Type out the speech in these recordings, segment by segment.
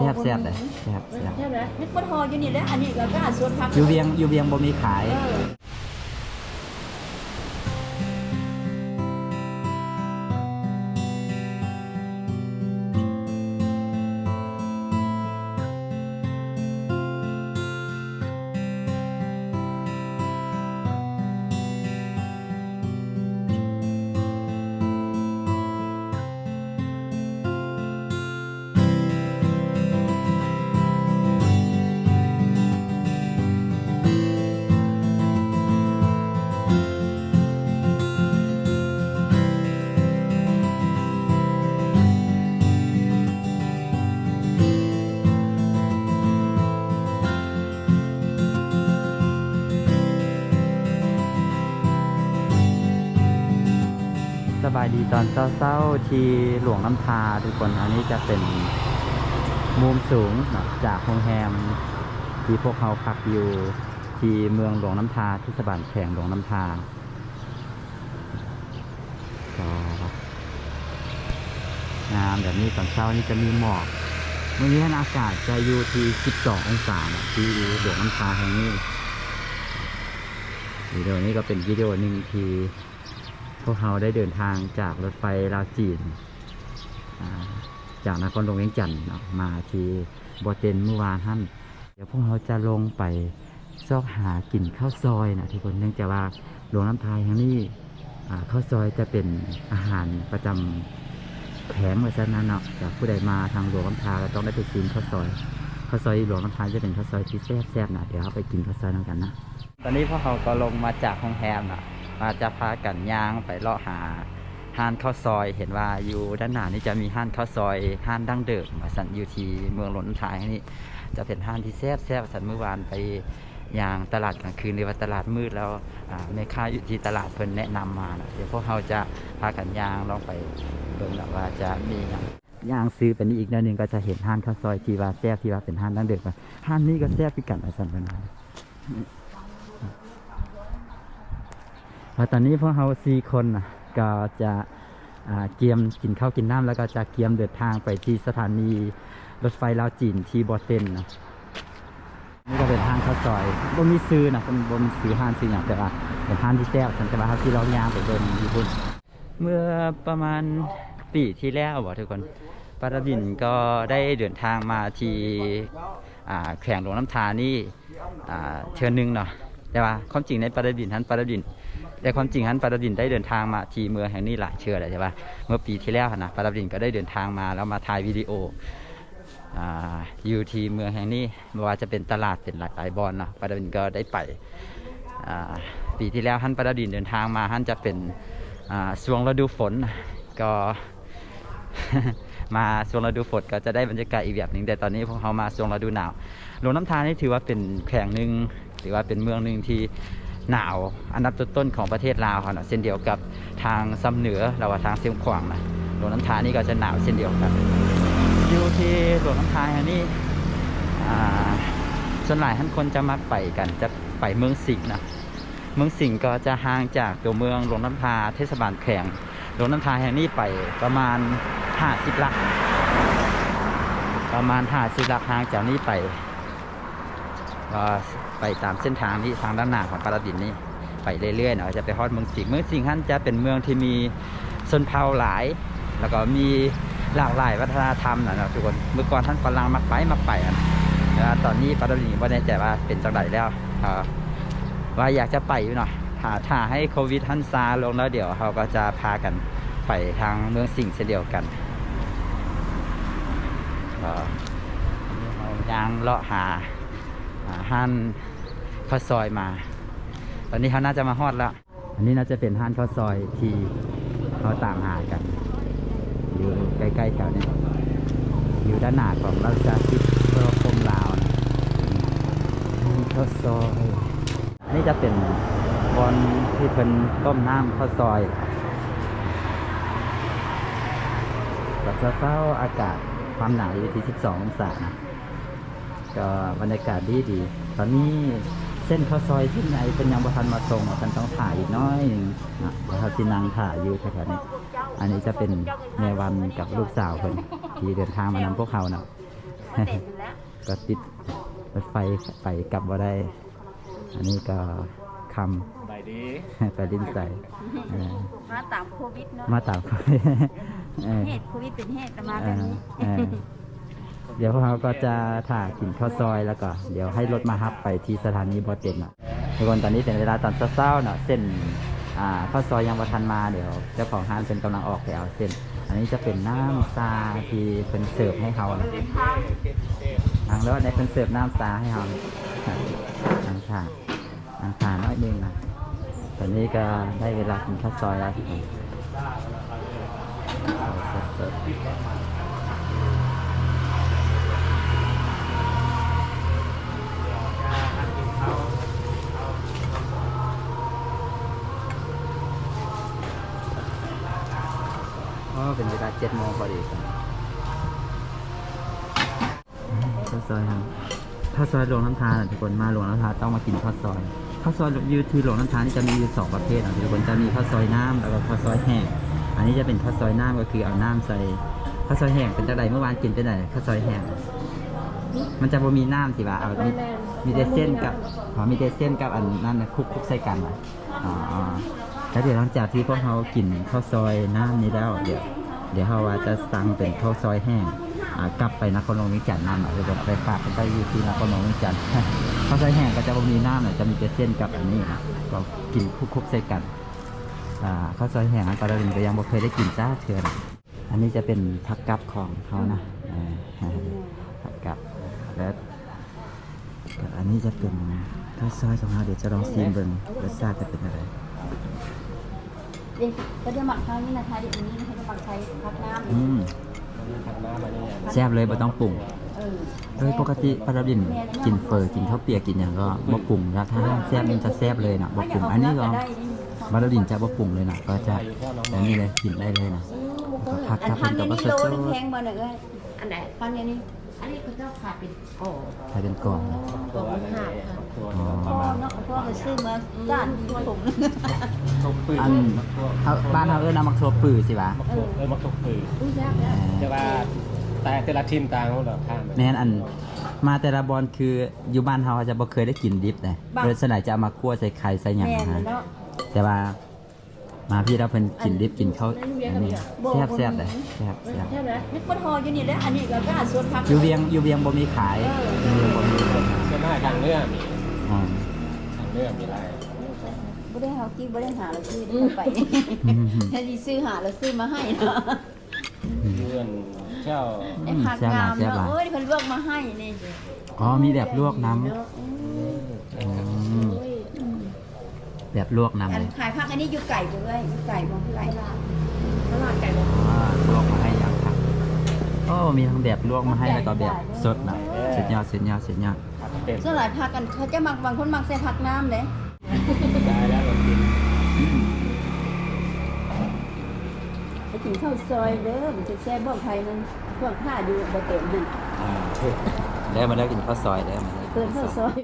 แซ่บแซ่บเลยแซ่บแซ่บ ใช่ไหมเฮ็ดบ่ทออยู่นี่แหละอันนี้ก็ก็อาจสวนผัก อยู่เวียงอยู่เวียงบ่มีขาย เออายดีตอนเศร้าๆที่หลวงน้ำทาทุกคนอันนี้จะเป็นมุมสูงนะจากโรงแรมที่พวกเขาพักอยู่ที่เมืองหลวงน้ำทาที่สบานแข่งหลวงน้ำทาก็งามแบบนี้ตอนเช้านี่จะมีหมอกวันนี้อากาศจะอยู่ที่ 12 องศาที่หลวงน้ำทาแห่งนี้วิดีโอนี้ก็เป็นวิดีโอหนึ่งที่ พวกเราได้เดินทางจากรถไฟลาวจีน จากนครหลวงเวียงจันทน์มาที่บอเตนเมื่อวานท่านเดี๋ยวพวกเราจะลงไปซอกหากินข้าวซอยนะทุกคนเนื่องจากว่าหลวงน้ำทายทางนี้อ่ข้าวซอยจะเป็นอาหารประจำแผงไว้ซะนั้นเนาะจากผู้ใดมาทางหลวงน้ำทาก็ต้องได้ไปกินข้าวซอยข้าวซอยหลวงน้ำทายจะเป็นข้าวซอยที่แซ่บๆนะเดี๋ยวเราไปกินข้าวซอยน้ำกันนะตอนนี้พวกเราก็ลงมาจากโรงแรมนะ มาจะพากันย่างไปเลาะหาห้านข้าวซอยเห็นว่าอยู่ด้านหน้านี่จะมีห้านข้าวซอยห้านดั้งเดิมสันอยู่ที่เมืองหลนทายนี่จะเป็นห้านที่แซ่บแซ่บสันเมื่อวานไปย่างตลาดกลางคืนหรือว่าตลาดมืดแล้วแม่ค้าอยู่ที่ตลาดเพิ่นแนะนำมานะเดี๋ยวพวกเราจะพากันย่างลองไปเบิ่งนะว่าจะมีอย่างย่างซื้อเป็นอีกแนวหนึงก็จะเห็นห้านข้าวซอยที่ว่าแซ่บที่ว่าเป็นห้านดั้งเดิมห้านนี้ก็แซ่บพิกันสันเพิ่นว่า แล้วตอนนี้พวกเราสี่คนก็จะเกียมกินข้าวกินน้ำแล้วก็จะเกียมเดินทางไปที่สถานีรถไฟลาวจีนที่บอเตนนะนี่ก็เป็นห้างข้าวซอยบ่มีซื้อนะเป็นบ่มีซื้อห้างซื้ออย่างแต่ว่าเป็นห้างที่แซ่บฉันจะมาที่เราย่างไปเดินญี่ปุ่นเมื่อประมาณปีที่แล้วบอกทุกคนปาราบินก็ได้เดินทางมาที่แข่งหลวงน้ำทานี่เชิญหนึ่งเนาะแต่ว่าความจริงในปาราดินท่านปาราดิน แต่ความจริงท่านปาราดินได้เดินทางมาที่เมืองแห่งนี้หลายเชื่อเลยใช่ปะเมื่อปีที่แล้วนะปาราดินก็ได้เดินทางมาแล้วมาถ่ายวิดีโออยู่ที่เมืองแห่งนี้ไม่ว่าจะเป็นตลาดเป็นหลากหลายบอลเนาะปาราดินก็ได้ไปปีที่แล้วท่านปาราดินเดินทางมาท่านจะเป็นอ่าช่วงฤดูฝนก็มาช่วงฤดูฝนก็จะได้บรรยากาศอีกแบบหนึ่งแต่ตอนนี้พวกเขามาช่วงฤดูหนาวหลวงน้ำทานี่ถือว่าเป็นแข่งหนึ่งถือว่าเป็นเมืองหนึ่งที่ หนาวอันดับต้นๆของประเทศลาวเขานะเช่นเดียวกับทางซ้ำเหนือเราว่าทางเชียงขวางนะหลวงน้ำทานี่ก็จะหนาวเช่นเดียวกันอยู่ที่หลวงน้ำทาแห่งนี้อ่ส่วนหลายท่านคนจะมักไปกันจะไปเมืองสิงห์นะเมืองสิงห์ก็จะห่างจากตัวเมืองหลวงน้ำทาเทศบาลแข่งหลวงน้ำทาแห่งนี้ไปประมาณ50ลักประมาณ50ลักห่างจากนี้ไป ก็ไปตามเส้นทางนี้ทางด้านหน้าของปาราดินนี้ไปเรื่อยๆเนาะจะไปฮอดเมืองสิงห์เมืองสิงห์ท่านจะเป็นเมืองที่มีชนเผ่าหลาย แล้วก็มีหลากหลายวัฒนธรรมนะนะทุกคนเมื่อก่อนท่านฝรั่งมักไปมักไปอะแต่ว่าตอนนี้ปาราดินไม่แน่ใจว่าเป็นจังไดแล้วว่าอยากจะไปอยู่เนาะถ้าถ้าให้โควิดท่านซาลงแล้วเดี๋ยวเขาก็จะพากันไปทางเมืองสิงห์เช่นเดียวกันเรายางเลาะหา ห้านข้าวซอยมา ตอนนี้เขาน่าจะมาฮอดแล้ว อันนี้น่าจะเป็นห้านข้าวซอยที่เขาตามหากัน อยู่ใกล้ๆแถวนี้ อยู่ด้านหน้าของราชาทิศโรคมลาวนะห้านข้าวซอยอันนี้จะเป็นบอนที่เพิ่นต้มน้ำข้าวซอยแบบเศร้าอากาศความหนาวอยู่ที่ 12 องศานะ ก็บรรยากาศดีดีๆตอนนี้เส้นข้าวซอยเส้นไหนเป็นยังบ่ทันมาส่งฉันต้องถ่ายอีกน้อยหนึงนะเดี๋ยวเขาจินังถ่ายอยู่แถวๆนี้ อันนี้จะเป็นแม่วันกับลูกสาวเพิ่นที่เดินทางมานำพวกเขานะก็เต็มอยู่แล้วก็ติดรถไฟไปกลับมาได้ อันนี้ก็คไปดีำไปลิ้นใส่เออมาตามโควิดเนาะมาตามเขาเออเหตุโควิดเป็นเหตุแต่มาเอแบบอนี้ เดี๋ยวพวกเราก็จะถ่ากินข้าวซอยแล้วก็ เดี๋ยวให้รถมารับไปที่สถานีบอเต็นะทุกคนตอนนี้เป็นเวลาตอนเช้าๆเนาะเส้นอ่าข้าวซอยยังบ่ทันมาเดี๋ยวเจ้าของห้างเป็นกำลังออกไปเอาเส้น อันนี้จะเป็นน้ำซาที่เป็นเสิร์ฟให้เขานะทางรถได้เป็นเสิร์ฟน้ำซาให้เราน้ำชาน้ำชาน้อยนึงนะตอนนี้ก็ได้เวลากินข้าวซอยแล้วทุกคน เป็นเวลาเจ็ดโมงพอดีครับข้าวซอยครับข้าวซอยหลวงน้ำทานทุกคนมาหลวงน้ำทานต้องมากินข้าวซอยข้าวซอยยูที่หลวงน้ำทานนี่จะมีอยู่สองประเภทนะทุกคนจะมีข้าวซอยน้ำแล้วก็ข้าวซอยแห้งอันนี้จะเป็นข้าวซอยน้ำก็คือเอาน้ำใส่ข้าวซอยแห้งเป็นจังไดเมื่อวานกินเป็นไงข้าวซอยแห้งมันจะบ่มีน้ำสิบ่ะเอามีมีแต่เส้นกับอ๋อมีแต่เส้นกับอันนั้นนะคลุกคุกใส่กันอะอ๋ออ๋อแล้วเดี๋ยวหลังจากที่พวกเรากินข้าวซอยน้ำนี้แล้วเดี๋ยว เดี๋ยวเราว่าจะสั่งเป็นข้าวซอยแห้งกลับไปนครหลวงวิจันทร์นั่นอะเดี๋ยวไปฝากไปอยู่ที่นครหลวงวิจันทร์ข้าวซอยแห้งก็จะมีน้ำน่ะจะมีแต่เส้นกับอันนี้ก็กินคุกๆใส่กันข้าวซอยแห้งอันตรายก็ยังบ่เคยได้กินจ้าเทือนอันนี้จะเป็นผักกับของเขานะผักกับแล้วอันนี้จะเป็นข้าวซอยของเราเดี๋ยวจะลองซีมเบิ่งรสชาติจะเป็นอะไรเด็กก็จะหมักข้าวนี่นะคะเดี๋ยวนี้นะคะ จะหมักใช้พักน้ำอืมทำน้ำมาเนี่ยแซ่บเลยบ่ต้องปรุงเออโดยปกติปลาดินกินเฟอกินข้าวเปียกกินอย่างก็บ่ปรุงนะถ้าแซ่บมันจะแซ่บเลยนะบ่ปรุงอันนี้ก็ปลาดินจะบ่ปรุงเลยนะก็จะแบบนี้เลยกินได้เลยนะก็พักอันครับพันเป็นเนี่กัยบว่าสดนี่โลนึงแพงบ่เนี่ยเอ้ยอันไหนพันเนี่ยนี่อันนี้เขาเจ้าขายเป็นโอ้ๆใส่เป็นกล่องตัวมันห้าพัน ไปซื้อมาด้านที่ผมทุกปืนอันเขาบ้านเฮาเอิ้นน้ำมักทั่วปื้อสิวะมักทุกเออมักทุกปืนอุ้ยยากแล้วแต่ว่าแต่แต่ละทีมต่างของเราข้ามไปแม่นอันมาแต่ละบอลคืออยู่บ้านเฮาจะบ่เคยได้กินดิบเลยโดยส่วนใหญ่จะเอามาคั่วใส่ไข่ใส่หยังแม่นนะเนาะแต่ว่ามาพี่เราเพิ่นกินดิบกินข้าวอันนี้แซ่บแซ่บเลยแซ่บแซ่บใช่ไหมนี่ปทออยู่นี่แหละอันนี้ก็ก็สวนพักอยู่เวียงอยู่เวียงบ่มีขายอยู่เวียงบ่มีส่วนมากทางเนื้อมีอ๋อทาง เนื้อมีไรบ่ได้เฮากี้บ่ได้หาแล้วซื้อได้ไปถ้าสิซื้อหาแล้วซื้อมาให้เนาะเพื่อนเช่าไอ้ผักงามเนาะเอ้ยเพิ่นลือกมาให้นี่อ๋อมีแบบลวกน้ำแบบลวกน้ำขายผักอันนี้อยู่ไก่บ่เอ้ยอยู่ไก่บ่ไก่ลาดตลาดไก่บอกอ๋อลวกมาให้ยังครับโอ้มีทั้งแบบลวกมาให้แล้วก็แบบสดนะสุดยอดสุดยอดสุดยอด เป็นส่วนหลายผักกันเขาจะมักบางคนมักใส่ผักน้ำเด้ได้แล้วเรากินไปกินข้าวซอยเด้อมันจะแซ่บบ่ไผมันพวกผ้าอยู่บ่เต็มนั่นอ่าแล้วมาแล้วกินข้าวซอยแล้วมาแล้วเปิดข้าวซอย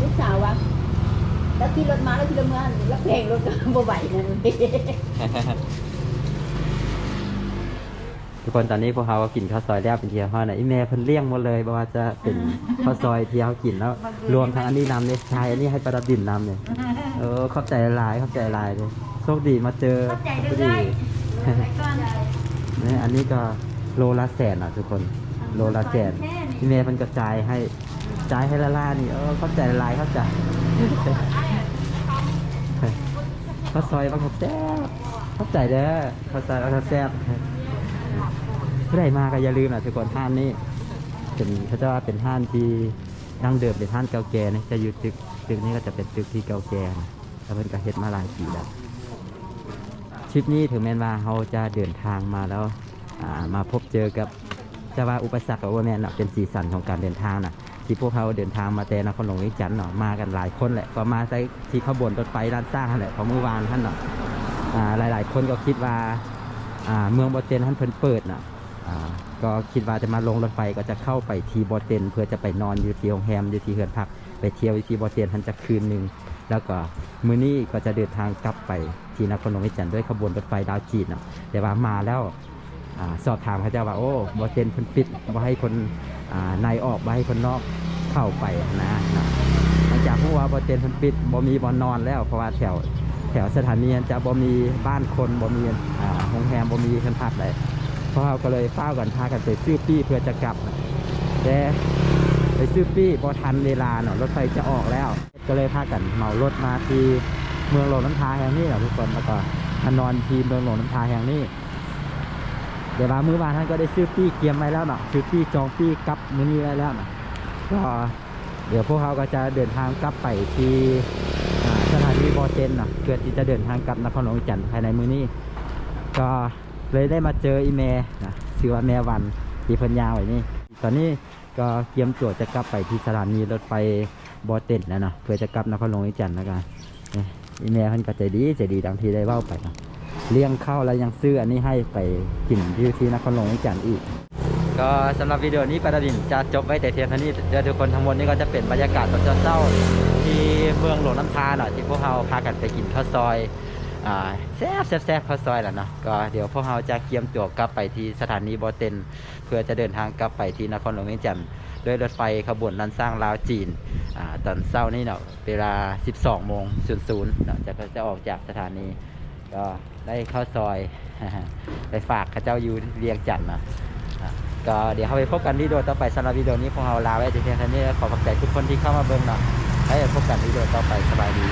ลูกสาววะแล้วขี่รถมาแล้วขี่รถมาแล้วเพลงรถก็บ่ไหวนั่น ทุกคนตอนนี้พวกเขาก็กินข้าวซอยแล้วเป็นเทียวห่อนะอีเมลเพิ่นเลี้ยงหมดเลยบอกว่าจะเป็นข้าวซอยที่เขากินแล้ว รวมทั้งอันนี้นำเลยชายอันนี้ให้ประดับดินนำเลยเออขอบใจหลายขอบใจหลายเลยโชคดีมาเจอเข้าใจพอด้ดีวยไปก่อนนี่อันนี้ก็โลละแสนอะทุกคน โลละแสนพี่เมย์มันกระจายให้จ่ายให้ละล่านี่เออเข้าใจหลายเข้าใจข้าวซอยบางคนแซ่บเข้าใจเด้อเข้าใจแล้วก็แซ่บ ผู้ใดมาก็อย่าลืมนะทุกคนห้านนี้เป็นเขาจะว่าเป็นห้านที่ดั้งเดิมเป็นห้านเก่าแก่นะจะอยู่ตึกตึกนี้ก็จะเป็นตึกที่เก่าแก่นะแล้วเพิ่นก็เฮ็ดมาหลายปีแล้วทริปนี้ถึงแม้ว่าเราจะเดินทางมาแล้วมาพบเจอกับจะว่าอุปสรรคกับว่าแม่นเนะเป็นสีสันของการเดินทางนะที่พวกเขาเดินทางมาแต่นครหลวงวิจันทร์เนาะมากันหลายคนแหละก็มาใช้ที่ขบวนรถไฟด้านสร้างนั่นแหละของเมื่อวานท่านเนาะอ่ายหลายคนก็คิดว่าเมืองบอเตนท่านเพิ่นเปิดเนาะ ก็คิดว่าจะมาลงรถไฟก็จะเข้าไปทีบอเตนเพื่อจะไปนอนอยู่ที่โรงแรมอยู่ที่เฮือนพัก ไปเที่ยวที่บอเตนท่านจะคืนหนึ่งแล้วก็มื้อนี้ก็จะเดินทางกลับไปที่นครหลวงเวียงจันทร์ด้วยขบวนรถไฟดาวจีนเนะแต่ว่ามาแล้วอสอบถามเขาจ้าว่าโอ้บอเตนเพิ่นปิดบ่ให้คนในออกบ่ให้คนนอกเข้าไปนะนะหลังจากผู้ว่าบอเตนเพิ่นปิดบ่มีบ่อนอนแล้วเพราะว่าแถวแถวสถานีจะบ่มีบ้านคนบ่มีโรงแรมบ่มีเพิ่นพักเลย พราะเขาก็เลยเฝ้ากันพากันไปซื้อปี้เพื่อจะกลับแต่ไปซื้อปี้บ่ทันเวลาเนาะรถไฟจะออกแล้ว ก็เลยพากันเหมารถมาที่เมืองหลวงน้ำทาแห่งนี้เนาะทุกคนแล้วก็มานอนที่เมืองหลวงน้ำทาแห่งนี้ เดี๋ยวมามื้อวานท่านก็ได้ซื้อปี้เกียมไว้แล้วเนาะซื้อปี้จองปี้กลับมื้อนี้ไว้แล้วเนาะก็เดี๋ยวพวกเขาก็จะเดินทางกลับไปที่สถานีบอเจนเนาะเพื่อที่จะเดินทางกลับนครหลวงจันทร์ภายในมื้อนี้ก็ เลยได้มาเจออีเมนะชื่อว่าแม่วันที่เพันยาวไว้นี่ตอนนี้ก็เตรียมตัวจะกลับไปที่สถานีรถไฟบอเต็นแล้วเนาะเพื่อจะกลับนครหลวงจันทร์แล้วกันอีเมเพิ่นก็ใจดีใจดีดังที่ได้เว้าไปเนะเลี้ยงข้าวแล้วยังซื้ออันนี้ให้ไปกินที่ที่นครหลวงวิจันทร์อีกก็สำหรับวิดีโอนี้ปาราดินจะจบไว้แต่เพียงเท่านี้เดี๋ยวทุกคนทั้งหมดนี้ก็จะเป็นบรรยากาศตอนเช้าที่เมืองหลวงน้ำทาเนาะที่พวกเราพากันไปกินข้าวซอย แซ่บแซ่บแซ่บข้าวซอยแหละเนาะก็เดี๋ยวพวกเราจะเตรียมตัวกลับไปที่สถานีบอเตนเพื่อจะเดินทางกลับไปที่นครหลวงวิจันทร์ด้วยรถไฟขบวนนันสร้างลาวจีนอ่าตอนเช้านี้เนาะเวลา 12โมง00เนาะจะจะออกจากสถานีก็ได้ข้าวซอยไปฝากข้าเจ้าอยู่เรียงจันทน์นะก็เดี๋ยวเราไปพบกันวิดีโอต่อไปสำหรับวิดีโอนี้พวกเราลาไว้แต่เพียงเท่านี้ขอขอบใจทุกคนที่เข้ามาเบิ่งเนาะแล้พบกันวิดีโอต่อไปสบายดี